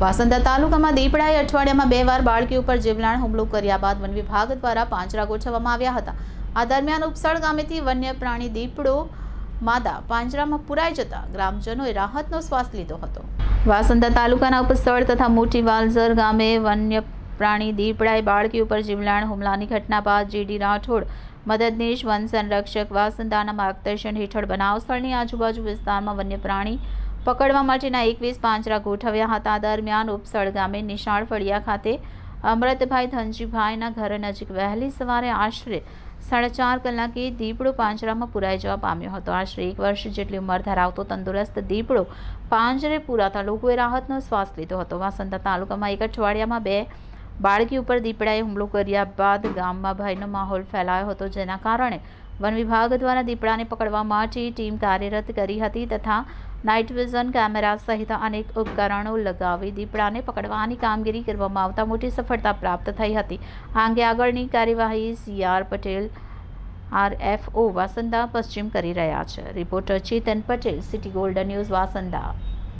વાસંદા તાલુકામાં દીપડાએ અઠવાડિયામાં બે વાર બાળકી ઉપર જીવલાણ હુમલો કર્યા બાદ વન વિભાગ દ્વારા પાંજરા ગોઠવવામાં આવ્યા હતા. આ દરમિયાન ઉપસળ ગામેથી વન્ય પ્રાણી દીપડો માદા પાંજરામાં પુરાઈ જતા ગ્રામજનોએ રાહતનો શ્વાસ લીધો હતો. વાસંદા તાલુકાના ઉપસળ તથા મોટી વાલઝર ગામે વન્ય પ્રાણી દીપડાએ બાળકી ઉપર જીવલાણ હુમલાની ઘટના બાદ જીડી રાઠોડ, મદદનીશ, વન સંરક્ષક વાસંદાના માર્ગદર્શન હેઠળ બનાવ સ્થળની આજુબાજુ વિસ્તારમાં વન્ય પ્રાણી પકડવા માટેના એકવીસ પાંજરા ગોઠવ્યા હતા. દરમિયાન ઉપસળ ગામે નિશાળ ફળિયા ખાતે અમૃતભાઈ ધનજીભાઈના ઘર નજીક વહેલી સવારે આશરે સાડા ચાર કલાકે દીપડો પાંજરામાં પુરાઈ જવા પામ્યો હતો. આશરે એક વર્ષ જેટલી ઉંમર ધરાવતો તંદુરસ્ત દીપડો પાંજરે પુરાતા લોકોએ રાહતનો શ્વાસ લીધો હતો. વાસંદા તાલુકામાં એક અઠવાડિયામાં બે બાળકી ઉપર દીપડાએ હુમલો કર્યા બાદ ગામમાં ભયનો માહોલ ફેલાયો હતો, જેના કારણે વન વિભાગ દ્વારા દીપડાને પકડવા માટે ટીમ કાર્યરત કરી હતી તથા નાઇટ વિઝન કેમેરા સહિત અનેક ઉપકરણો લગાવી દીપડાને પકડવાની કામગીરી કરવામાં આવતા મોટી સફળતા પ્રાપ્ત થઈ હતી. આ અંગે આગળની કાર્યવાહી સીઆર પટેલ, આરએફઓ વાસંદા પશ્ચિમ કરી રહ્યા છે. Reporter Chetan Patel, city golden news વાસંદા.